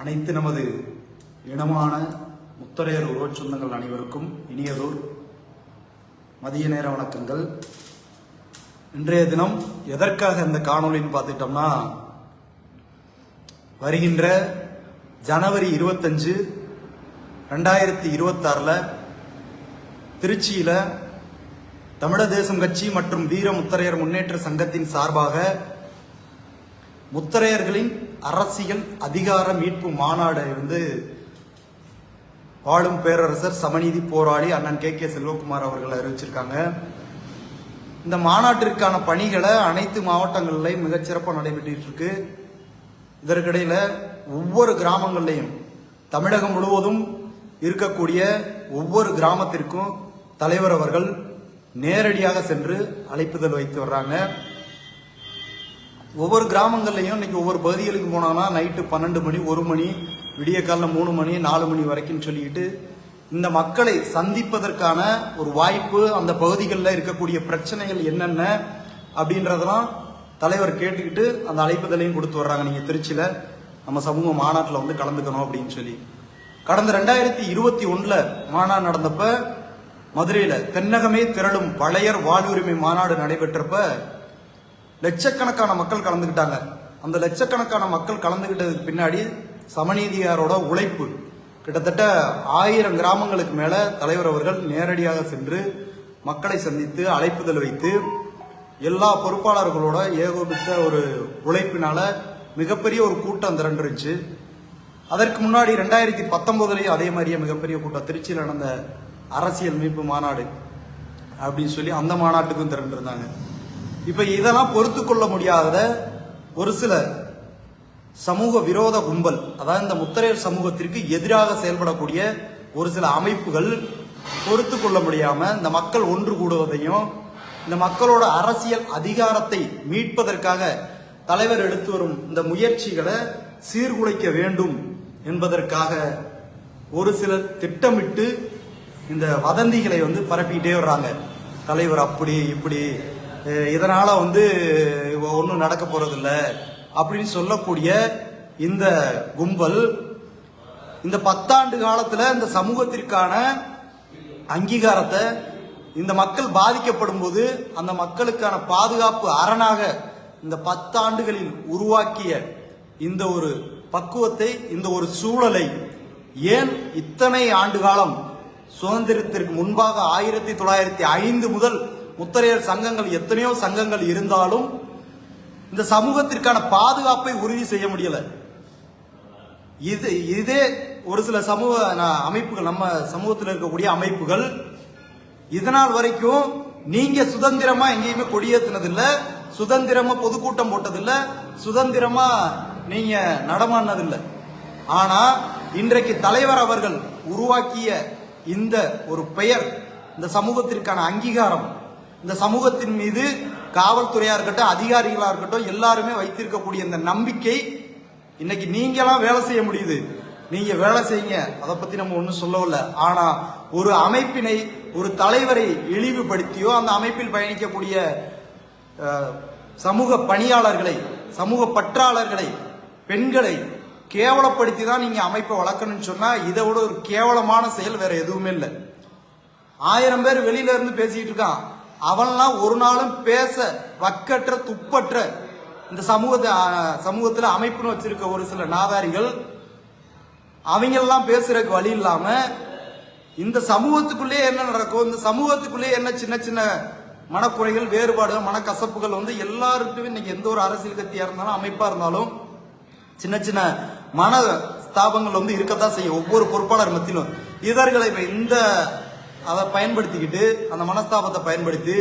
அனைத்து நமது இனமான முத்தரையர் உருவச் சொந்தங்கள் அனைவருக்கும் இனியதோர் மதிய நேர வணக்கங்கள். இன்றைய தினம் எதற்காக இந்த காணொலின்னு பார்த்துட்டோம்னா வருகின்ற ஜனவரி இருபத்தஞ்சு ரெண்டாயிரத்தி இருபத்தாறில் திருச்சியில் தமிழ தேசம் கட்சி மற்றும் வீர முத்தரையர் முன்னேற்ற சங்கத்தின் சார்பாக முத்தரையர்களின் அரசியல் அதிகார மீட்பு மாநாடு வந்து வாழும் பேரரசர் சமநீதி போராளி அண்ணன் கே கே செல்வகுமார் அவர்கள் அறிவிச்சிருக்காங்க. இந்த மாநாட்டிற்கான பணிகளை அனைத்து மாவட்டங்களிலையும் மிகச்சிறப்பாக நடைபெற்று இருக்கு இதற்கிடையில் ஒவ்வொரு கிராமங்கள்லையும் தமிழகம் முழுவதும் இருக்கக்கூடிய ஒவ்வொரு கிராமத்திற்கும் தலைவர் அவர்கள் நேரடியாக சென்று அழைப்புதல் வைத்து வர்றாங்க. ஒவ்வொரு கிராமங்கள்லையும் இன்னைக்கு ஒவ்வொரு பகுதிகளுக்கு போனோம்னா நைட்டு பன்னெண்டு மணி ஒரு மணி விடிய காலைல மூணு மணி நாலு மணி வரைக்கும் சொல்லிக்கிட்டு இந்த மக்களை சந்திப்பதற்கான ஒரு வாய்ப்பு அந்த பகுதிகளில் இருக்கக்கூடிய பிரச்சனைகள் என்னென்ன அப்படின்றதெல்லாம் தலைவர் கேட்டுக்கிட்டு அந்த அழைப்புதலையும் கொடுத்து வர்றாங்க. நீங்கள் திருச்சியில் நம்ம சமூக மாநாட்டில் வந்து கலந்துக்கணும் அப்படின்னு சொல்லி. கடந்த ரெண்டாயிரத்தி இருபத்தி ஒன்றில் மாநாடு நடந்தப்ப மதுரையில் தென்னகமே திரளும் பழையர் வாழ்வுரிமை மாநாடு நடைபெற்றப்ப லட்சக்கணக்கான மக்கள் கலந்துக்கிட்டாங்க அந்த லட்சக்கணக்கான மக்கள் கலந்துக்கிட்டதுக்கு பின்னாடி சமநீதியாரோட உழைப்பு. கிட்டத்தட்ட ஆயிரம் கிராமங்களுக்கு மேல தலைவர் அவர்கள் நேரடியாக சென்று மக்களை சந்தித்து அழைப்புதல் வைத்து எல்லா பொறுப்பாளர்களோட ஏகோபித்த ஒரு உழைப்பினால மிகப்பெரிய ஒரு கூட்டம் திரண்டுருச்சு. அதற்கு முன்னாடி ரெண்டாயிரத்தி பத்தொன்பதுலேயும் அதே மாதிரியே மிகப்பெரிய கூட்டம். திருச்சியில் நடந்த அரசியல் மீட்பு மாநாடு அப்படின்னு சொல்லி அந்த மாநாட்டுக்கும் திரண்டிருந்தாங்க. இப்ப இதெல்லாம் பொறுத்து கொள்ள முடியாத ஒரு சில சமூக விரோத கும்பல் அதாவது இந்த முத்தரையர் சமூகத்திற்கு எதிராக செயல்படக்கூடிய ஒரு சில அமைப்புகள் பொறுத்து கொள்ள முடியாம இந்த மக்கள் ஒன்று கூடுவதையும் இந்த மக்களோட அரசியல் அதிகாரத்தை மீட்பதற்காக தலைவர் எடுத்து வரும் இந்த முயற்சிகளை சீர்குலைக்க வேண்டும் என்பதற்காக ஒரு சிலர் திட்டமிட்டு இந்த வதந்திகளை வந்து பரப்பிக்கிட்டே வர்றாங்க. தலைவர் அப்படி இப்படி இதனால் வந்து ஒன்றும் நடக்க போகிறதில்ல அப்படின்னு சொல்லக்கூடிய இந்த கும்பல் இந்த பத்தாண்டு காலத்தில் இந்த சமூகத்திற்கான அங்கீகாரத்தை இந்த மக்கள் பாதிக்கப்படும் போது அந்த மக்களுக்கான பாதுகாப்பு அரணாக இந்த பத்தாண்டுகளில் உருவாக்கிய இந்த ஒரு பக்குவத்தை இந்த ஒரு சூழலை ஏன் இத்தனை ஆண்டு காலம் சுதந்திரத்திற்கு முன்பாக ஆயிரத்தி தொள்ளாயிரத்தி ஐந்து முதல் முத்தரையர் சங்கங்கள் எத்தனையோ சங்கங்கள் இருந்தாலும் இந்த சமூகத்திற்கான பாதுகாப்பை உறுதி செய்ய முடியல. இது இதே ஒரு சில சமூக அமைப்புகள் நம்ம சமூகத்தில் இருக்கக்கூடிய அமைப்புகள் இதனால் வரைக்கும் நீங்க சுதந்திரமா எங்கேயுமே கொடியேற்றினதில்ல சுதந்திரமா பொதுக்கூட்டம் போட்டதில்ல சுதந்திரமா நீங்க நடமாடினதில்லை. ஆனா இன்றைக்கு தலைவர் அவர்கள் உருவாக்கிய இந்த ஒரு பெயர் இந்த சமூகத்திற்கான அங்கீகாரம் இந்த சமூகத்தின் மீது காவல்துறையா இருக்கட்டும் அதிகாரிகளா இருக்கட்டும் எல்லாருமே வைத்திருக்கக்கூடிய இந்த நம்பிக்கை இன்னைக்கு நீங்களாம் வேலை செய்ய முடியுது. நீங்க வேலை செய்யுங்க. அதை பத்தி நம்ம ஒன்றும் சொல்லவில்ல. ஆனா ஒரு அமைப்பினை ஒரு தலைவரை இழிவுபடுத்தியோ அந்த அமைப்பில் பயணிக்கக்கூடிய சமூக பணியாளர்களை சமூக பற்றாளர்களை பெண்களை கேவலப்படுத்தி தான் நீங்க அமைப்பை வளர்க்கணும்னு சொன்னா இதை விட ஒரு கேவலமான செயல் வேற எதுவுமே இல்லை. ஆயிரம் பேர் வெளியில இருந்து பேசிட்டு இருக்கான். அவன்லாம் ஒரு நாளும் பேச வக்கற்ற துப்பற்ற. இந்த சமூகத்தை சமூகத்தில் அமைப்புன்னு வச்சிருக்க ஒரு சில நாதாரிகள் அவங்கெல்லாம் பேசுறதுக்கு வழி இல்லாம இந்த சமூகத்துக்குள்ளே என்ன நடக்கும்? இந்த சமூகத்துக்குள்ளே என்ன சின்ன சின்ன மனக்குறைகள் வேறுபாடுகள் மனக்கசப்புகள் வந்து எல்லாருக்குமே இன்னைக்கு எந்த ஒரு அரசியல் கட்சியா இருந்தாலும் அமைப்பா இருந்தாலும் சின்ன சின்ன மன ஸ்தாபங்கள் வந்து இருக்கத்தான் செய்யும். ஒவ்வொரு பொறுப்பாளர் மத்தியிலும். இதர்களை இப்ப இந்த அதை பயன்படுத்திக்கிட்டு அந்த மனஸ்தாபத்தை பயன்படுத்தி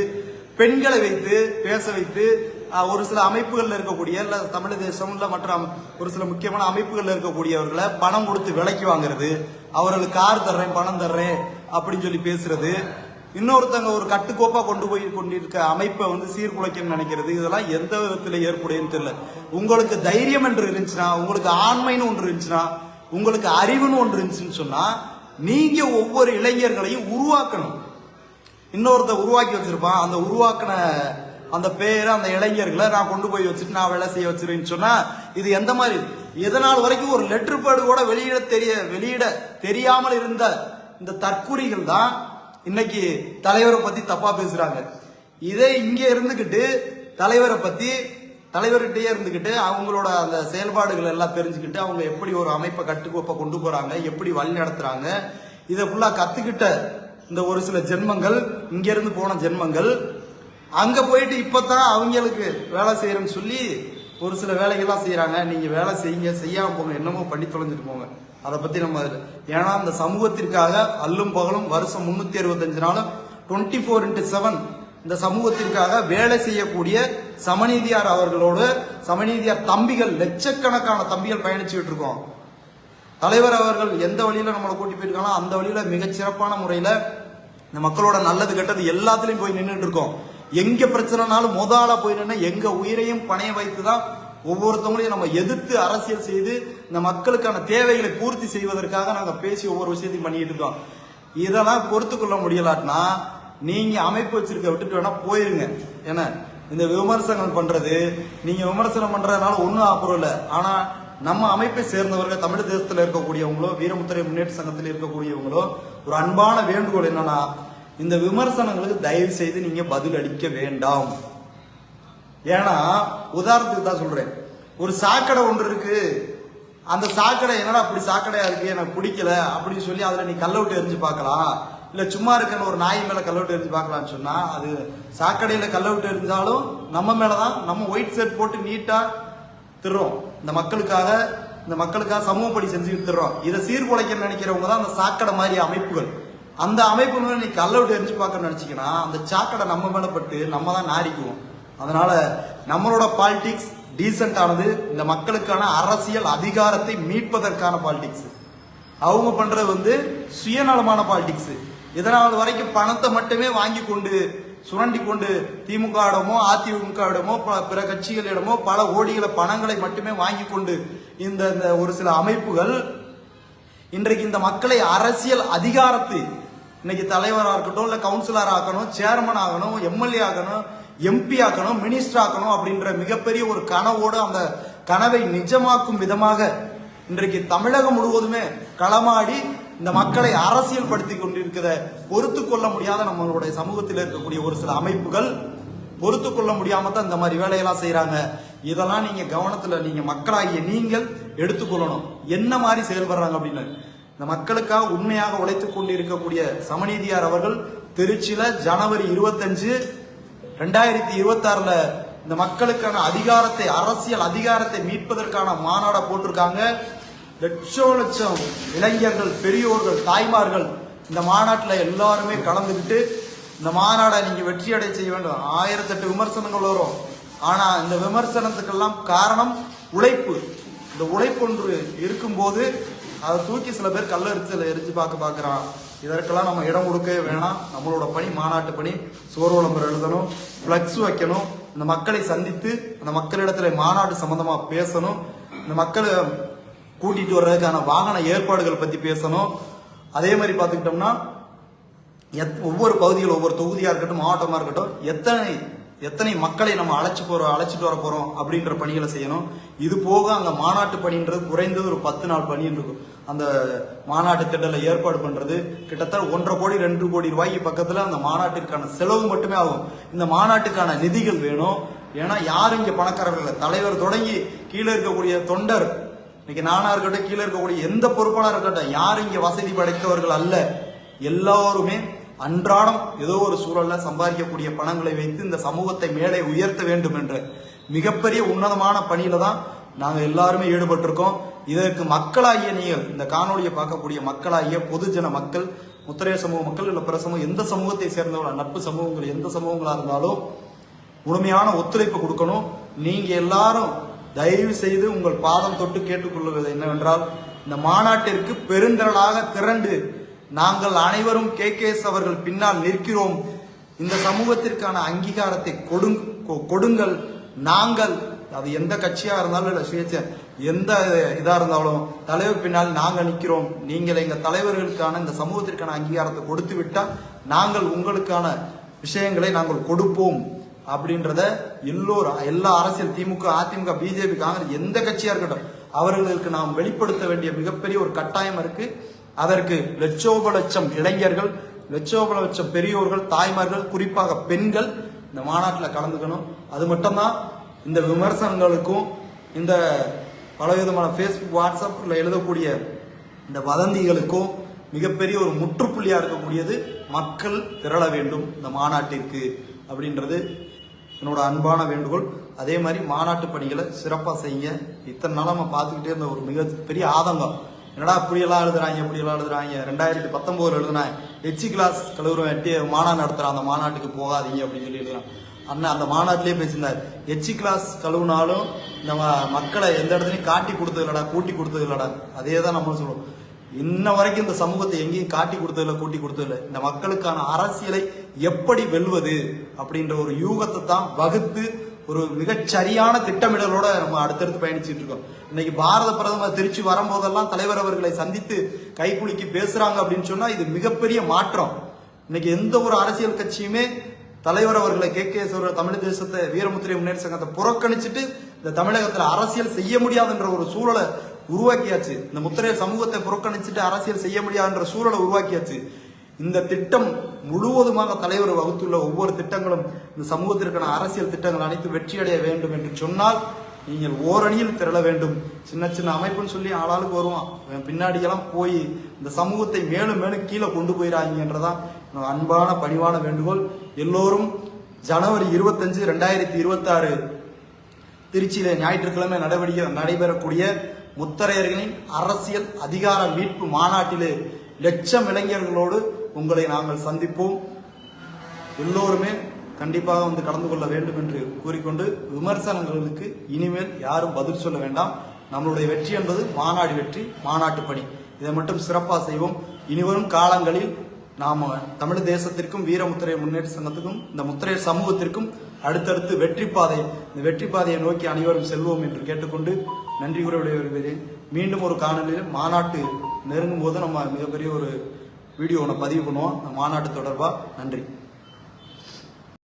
பெண்களை வைத்து பேச வைத்து ஒரு சில அமைப்புகளில் இருக்கக்கூடிய இல்லை தமிழ் தேசம் இல்லை மற்ற ஒரு சில முக்கியமான அமைப்புகளில் இருக்கக்கூடியவர்களை பணம் கொடுத்து விலைக்கு வாங்குறது அவர்களுக்கு கார் தர்றேன் பணம் தர்றேன் அப்படின்னு சொல்லி பேசுறது இன்னொருத்தங்க ஒரு கட்டுக்கோப்பா கொண்டு போய் கொண்டிருக்க அமைப்பை வந்து சீர்குலைக்கணும்னு நினைக்கிறது இதெல்லாம் எந்த விதத்துல ஏற்புடையன்னு தெரியல. உங்களுக்கு தைரியம் என்று இருந்துச்சுன்னா உங்களுக்கு ஆண்மைன்னு ஒன்று இருந்துச்சுன்னா உங்களுக்கு அறிவுன்னு ஒன்று இருந்துச்சுன்னு சொன்னா நீங்க ஒவ்வொரு இளைஞர்களையும் உருவாக்கணும். இன்னொருத்த உருவாக்கி வச்சிருப்பான். அந்த உருவாக்கின அந்த பேரை அந்த இளைஞர்களை நான் கொண்டு போய் வச்சுட்டு நான் வேலை செய்ய வச்சிருக்கேன்னு சொன்னா இது எந்த மாதிரி? எதனால் வரைக்கும் ஒரு லெட்டர் பேடு கூட வெளியிட தெரிய வெளியிட தெரியாமல் இருந்த இந்த தற்குறிகள் தான் இன்னைக்கு தலைவரை பத்தி தப்பா பேசுறாங்க. இதே இங்க இருந்துகிட்டு தலைவரை பத்தி தலைவர்கிட்டயே இருந்துக்கிட்டு அவங்களோட அந்த செயல்பாடுகள் எல்லாம் தெரிஞ்சுக்கிட்டு அவங்க எப்படி ஒரு அமைப்பை கட்டுக்கோப்பை கொண்டு போறாங்க எப்படி வழி நடத்துறாங்க இதை ஃபுல்லாக கத்துக்கிட்ட இந்த ஒரு சில ஜென்மங்கள் இங்கேருந்து போன ஜென்மங்கள் அங்கே போயிட்டு இப்போ தான் அவங்களுக்கு வேலை செய்கிறேன்னு சொல்லி ஒரு சில வேலைகள்லாம் செய்கிறாங்க நீங்கள் வேலை செய்யுங்க செய்யாமல் போங்க என்னமோ பண்ணி தொலைஞ்சிட்டு போங்க. அதை பற்றி நம்ம ஏன்னா அந்த சமூகத்திற்காக அல்லும் பகலும் வருஷம் முந்நூற்றி அறுபத்தஞ்சு நாளும் டுவெண்ட்டி ஃபோர் இன்ட்டு செவன் இந்த சமூகத்திற்காக வேலை செய்யக்கூடிய சமநீதியார் அவர்களோடு சமநீதியார் தம்பிகள் லட்சக்கணக்கான தம்பிகள் பயணிச்சுக்கிட்டு இருக்கோம் தலைவர் அவர்கள் எந்த வழியில நம்மளை கூட்டி போயிருக்காங்களோ அந்த வழியில மிகச்சிறப்பான முறையில இந்த மக்களோட நல்லது கெட்டது எல்லாத்துலயும் போய் நின்றுட்டு இருக்கோம் எங்க பிரச்சனைனாலும் முதலா போய் நின்று எங்க உயிரையும் பணைய வைத்து தான் ஒவ்வொருத்தவங்களையும் நம்ம எதிர்த்து அரசியல் செய்து இந்த மக்களுக்கான தேவைகளை பூர்த்தி செய்வதற்காக நாங்கள் பேசி ஒவ்வொரு விஷயத்தையும் பண்ணிட்டு இருக்கோம். இதெல்லாம் பொறுத்து கொள்ள முடியலாட்டினா நீங்க அமைப்பு வச்சிருக்க விட்டுட்டு வேணா போயிருங்க. ஏன்னா இந்த விமர்சனம் பண்றது நீங்க விமர்சனம் பண்றதுனால ஒன்றும் ஆப்புறம் இல்லை ஆனா நம்ம அமைப்பை சேர்ந்தவர்கள் தமிழ் தேசத்தில் இருக்கக்கூடியவங்களோ வீரமுத்திரை முன்னேற்ற சங்கத்தில் இருக்கக்கூடியவங்களோ ஒரு அன்பான வேண்டுகோள் என்னன்னா இந்த விமர்சனங்களுக்கு தயவு செய்து நீங்க பதில் அளிக்க வேண்டாம். ஏன்னா உதாரணத்துக்கு தான் சொல்றேன். ஒரு சாக்கடை ஒன்று இருக்கு. அந்த சாக்கடை என்னடா அப்படி சாக்கடையா இருக்கு எனக்கு பிடிக்கல அப்படின்னு சொல்லி அதுல நீ கல்ல விட்டு எரிஞ்சு பார்க்கலாம். இல்ல சும்மா இருக்கன்னு ஒரு நாய் மேல கல்லவிட்டு எரிஞ்சு பார்க்கலாம்னு சொன்னா அது சாக்கடையில கல்லவிட்டு எரிஞ்சாலும் நம்ம மேலதான் நம்ம ஒயிட் ஷர்ட் போட்டு நீட்டா திருறோம். இந்த மக்களுக்காக இந்த மக்களுக்காக சமூகப்படி பணி திருறோம். இதை சீர்குலைக்க நினைக்கிறவங்க தான் அந்த சாக்கடை மாதிரி அமைப்புகள். அந்த அமைப்பு நீ கல்லவிட்டு எரிஞ்சு பார்க்க நினைச்சீங்கன்னா அந்த சாக்கடை நம்ம மேலே பட்டு நம்ம தான் நாரிக்குவோம். அதனால நம்மளோட பாலிடிக்ஸ் டீசென்ட் இந்த மக்களுக்கான அரசியல் அதிகாரத்தை மீட்பதற்கான பாலிடிக்ஸ் அவங்க பண்றது வந்து சுயநலமான பாலிடிக்ஸ் இதனால் வரைக்கும் பணத்தை மட்டுமே வாங்கி கொண்டு சுரண்டி கொண்டு திமுகவிடமோ அதிமுகவிடமோ ப- பிற கட்சிகளிடமோ பல கோடிகளை பணங்களை மட்டுமே வாங்கி கொண்டு இந்த ஒரு சில அமைப்புகள் இன்றைக்கு இந்த மக்களை அரசியல் அதிகாரத்தை இன்னைக்கு தலைவராக இருக்கட்டும் இல்லை கவுன்சிலர் ஆகணும் சேர்மன் ஆகணும் எம்எல்ஏ ஆகணும் எம்பி ஆக்கணும் மினிஸ்டர் ஆக்கணும் அப்படின்ற மிகப்பெரிய ஒரு கனவோடு அந்த கனவை நிஜமாக்கும் விதமாக இன்றைக்கு தமிழகம் முழுவதுமே களமாடி இந்த மக்களை அரசியல் படுத்தி கொண்டிருக்கிற பொறுத்து கொள்ள முடியாத நம்மளுடைய சமூகத்தில் இருக்கக்கூடிய ஒரு சில அமைப்புகள் பொறுத்து கொள்ள முடியாம தான் இந்த மாதிரி வேலையெல்லாம் செய்யறாங்க இதெல்லாம் நீங்க கவனத்துல நீங்க மக்களாகிய நீங்கள் எடுத்துக்கொள்ளணும். என்ன மாதிரி செயல்படுறாங்க அப்படின்னு? இந்த மக்களுக்காக உண்மையாக உழைத்துக் கொண்டு இருக்கக்கூடிய சமநீதியார் அவர்கள் திருச்சியில ஜனவரி இருபத்தஞ்சு ரெண்டாயிரத்தி இருபத்தி ஆறுல இந்த மக்களுக்கான அதிகாரத்தை அரசியல் அதிகாரத்தை மீட்பதற்கான மாநாடை போட்டிருக்காங்க. லட்சம் லட்சம் இளைஞர்கள் பெரியோர்கள் தாய்மார்கள் இந்த மாநாட்டில் எல்லாருமே கலந்துக்கிட்டு இந்த மாநாடை நீங்கள் வெற்றியடை செய்ய வேண்டும். ஆயிரத்தெட்டு விமர்சனங்கள் வரும். ஆனால் இந்த விமர்சனத்துக்கெல்லாம் காரணம் உழைப்பு. இந்த உழைப்பு ஒன்று இருக்கும்போது அதை தூக்கி சில பேர் கல்ல எரிச்சு எரிஞ்சு பார்க்க பார்க்குறான். இதற்கெல்லாம் நம்ம இடம் கொடுக்கவே வேணாம். நம்மளோட பணி மாநாட்டு பணி. சோறு விளம்பரம் எழுதணும் ஃப்ளக்ஸ் வைக்கணும். இந்த மக்களை சந்தித்து அந்த மக்களிடத்துல மாநாடு சம்மந்தமாக பேசணும். இந்த மக்களை கூட்டிட்டு வர்றதுக்கான வாகன ஏற்பாடுகள் பத்தி பேசணும். அதே மாதிரி பார்த்துக்கிட்டோம்னா எத்- ஒவ்வொரு பகுதியில் ஒவ்வொரு தொகுதியா இருக்கட்டும் மாவட்டமா இருக்கட்டும் எத்தனை எத்தனை மக்களை நம்ம அழைச்சி போறோம் அழைச்சிட்டு வர போறோம் அப்படின்ற பணிகளை செய்யணும். இது போக அந்த மாநாட்டு பணின்றது குறைந்தது ஒரு பத்து நாள் பணி இருக்கும். அந்த மாநாட்டு திட்டத்தில் ஏற்பாடு பண்றது கிட்டத்தட்ட ஒன்றரை கோடி ரெண்டு கோடி ரூபாய்க்கு பக்கத்துல அந்த மாநாட்டிற்கான செலவு மட்டுமே ஆகும். இந்த மாநாட்டுக்கான நிதிகள் வேணும். ஏன்னா யாரும் இங்க பணக்காரர்கள் இல்லை. தலைவர் தொடங்கி கீழே இருக்கக்கூடிய தொண்டர் இன்னைக்கு நானா இருக்கட்டும் கீழே இருக்கக்கூடிய எந்த பொறுப்பாளர் இருக்கட்டும் யாரும் இங்க வசதி படைத்தவர்கள் அல்ல. எல்லாருமே அன்றாடம் ஏதோ ஒரு சூழல்ல சம்பாதிக்கக்கூடிய பணங்களை வைத்து இந்த சமூகத்தை மேலே உயர்த்த வேண்டும் என்ற மிகப்பெரிய உன்னதமான பணியில தான் நாங்கள் எல்லாருமே ஈடுபட்டிருக்கோம். இதற்கு மக்களாகிய நீங்கள் இந்த காணொளியை பார்க்கக்கூடிய மக்களாகிய பொதுஜன மக்கள் முத்திரைய சமூக மக்கள் இல்லை பிற சமூகம் எந்த சமூகத்தை சேர்ந்தவங்க நட்பு சமூகங்கள் எந்த சமூகங்களாக இருந்தாலும் முழுமையான ஒத்துழைப்பு கொடுக்கணும். நீங்கள் எல்லாரும் தயவு செய்து உங்கள் பாதம் தொட்டு கேட்டுக்கொள்வது என்னவென்றால் இந்த மாநாட்டிற்கு பெருந்திரளாக திரண்டு நாங்கள் அனைவரும் கே. அவர்கள் பின்னால் நிற்கிறோம். இந்த சமூகத்திற்கான அங்கீகாரத்தை கொடுங் கொ- கொடுங்கள். நாங்கள் அது எந்த கட்சியா இருந்தாலும் இல்ல சுயேட்சை எந்த இதா இருந்தாலும் தலைவர் பின்னால் நாங்கள் நிற்கிறோம். நீங்கள் எங்க தலைவர்களுக்கான இந்த சமூகத்திற்கான அங்கீகாரத்தை கொடுத்து விட்டால் நாங்கள் உங்களுக்கான விஷயங்களை நாங்கள் கொடுப்போம். அப்படின்றத எல்லோரும் எல்லா அரசியல் திமுக அதிமுக பிஜேபி காங்கிரஸ் எந்த கட்சியா இருக்கட்டும் அவர்களுக்கு நாம் வெளிப்படுத்த வேண்டிய மிகப்பெரிய ஒரு கட்டாயம் இருக்கு. அதற்கு லட்சோப லட்சம் இளைஞர்கள் லட்சோப லட்சம் பெரியோர்கள் தாய்மார்கள் குறிப்பாக பெண்கள் இந்த மாநாட்டில் கலந்துக்கணும். அது மட்டும்தான் இந்த விமர்சனங்களுக்கும் இந்த பலவிதமான ஃபேஸ்புக் வாட்ஸ்அப்பில் எழுதக்கூடிய இந்த வதந்திகளுக்கும் மிகப்பெரிய ஒரு முற்றுப்புள்ளியா இருக்கக்கூடியது மக்கள் திரள வேண்டும் இந்த மாநாட்டிற்கு அப்படின்றது என்னோட அன்பான வேண்டுகோள் அதே மாதிரி மாநாட்டு பணிகளை சிறப்பாக செய்யுங்க. இத்தனை நாளாக நம்ம பார்த்துக்கிட்டே இருந்த ஒரு மிகப்பெரிய ஆதங்கம். என்னடா இப்படியெல்லாம் எழுதுறாங்க இப்படியெல்லாம் எழுதுறாங்க. ரெண்டாயிரத்தி பத்தொம்போது எழுதுனேன் எச்சி கிளாஸ் கழுவுற வெட்டி மாநாடு நடத்துகிறான் அந்த மாநாட்டுக்கு போகாதீங்க அப்படின்னு சொல்லி எழுதுறான். அண்ணன் அந்த மாநாட்டிலே பேசியிருந்தார். எச்சி கிளாஸ் கழுவுனாலும் நம்ம மக்களை எந்த இடத்துலையும் காட்டி கொடுத்தது இல்லடா கூட்டி கொடுத்தது இல்லடா அதே தான் நம்மளும் சொல்லுவோம் இன்ன வரைக்கும் இந்த சமூகத்தை எங்கேயும் காட்டி கொடுத்ததில்ல கூட்டி கொடுத்ததில்லை. இந்த மக்களுக்கான அரசியலை எப்படி வெல்வது அப்படின்ற ஒரு யூகத்தை தான் வகுத்து ஒரு மிகச்சரியான திட்டமிடலோட நம்ம அடுத்தடுத்து பயணிச்சுட்டு இருக்கோம். இன்னைக்கு பாரத பிரதமர் திருச்சி வரும்போதெல்லாம் தலைவர் அவர்களை சந்தித்து கைகுலுக்கி பேசுறாங்க அப்படின்னு சொன்னா இது மிகப்பெரிய மாற்றம். இன்னைக்கு எந்த ஒரு அரசியல் கட்சியுமே தலைவர் அவர்களை கே. கே. தமிழ் தேசத்தை வீரமுத்திரை முன்னேற்ற சங்கத்தை புறக்கணிச்சுட்டு இந்த தமிழகத்துல அரசியல் செய்ய முடியாதுன்ற ஒரு சூழலை உருவாக்கியாச்சு. இந்த முத்திரைய சமூகத்தை புறக்கணிச்சுட்டு அரசியல் செய்ய முடியாதுன்ற சூழலை உருவாக்கியாச்சு. இந்த திட்டம் முழுவதுமாக தலைவர் வகுத்துள்ள ஒவ்வொரு திட்டங்களும் இந்த சமூகத்திற்கான அரசியல் திட்டங்கள் அனைத்து வெற்றியடைய வேண்டும் என்று சொன்னால் நீங்கள் ஓரணியில் திரள வேண்டும். சின்ன சின்ன அமைப்புன்னு சொல்லி ஆளாளுக்கு வருவான். பின்னாடியெல்லாம் போய் இந்த சமூகத்தை மேலும் மேலும் கீழே கொண்டு போயிடாங்கன்றதான் அன்பான பணிவான வேண்டுகோள். எல்லோரும் ஜனவரி இருபத்தஞ்சு ரெண்டாயிரத்தி இருபத்தாறு திருச்சியில ஞாயிற்றுக்கிழமை நடவடிக்கை நடைபெறக்கூடிய முத்தரையர்களின் அரசியல் அதிகார மீட்பு மாநாட்டிலே லட்சம் இளைஞர்களோடு உங்களை நாங்கள் சந்திப்போம். எல்லோருமே கண்டிப்பாக வந்து கலந்து கொள்ள வேண்டும் என்று கூறிக்கொண்டு விமர்சனங்களுக்கு இனிமேல் யாரும் பதில் சொல்ல வேண்டாம். நம்மளுடைய வெற்றி என்பது மாநாடு வெற்றி மாநாட்டு பணி. இதை மட்டும் சிறப்பாக செய்வோம். இனிவரும் காலங்களில் நாம் தமிழ் தேசத்திற்கும் வீரமுத்திரை முன்னேற்ற சங்கத்துக்கும் இந்த முத்திரை சமூகத்திற்கும் அடுத்தடுத்து வெற்றி பாதை இந்த வெற்றி பாதையை நோக்கி அனைவரும் செல்வோம் என்று கேட்டுக்கொண்டு நன்றி கூற விடைபெறுகிறேன். மீண்டும் ஒரு காணொலியில் மாநாட்டு நெருங்கும் போது நம்ம மிகப்பெரிய ஒரு வீடியோ ஒன்று பதிவு பண்ணுவோம். மாநாட்டு தொடர்பாக நன்றி.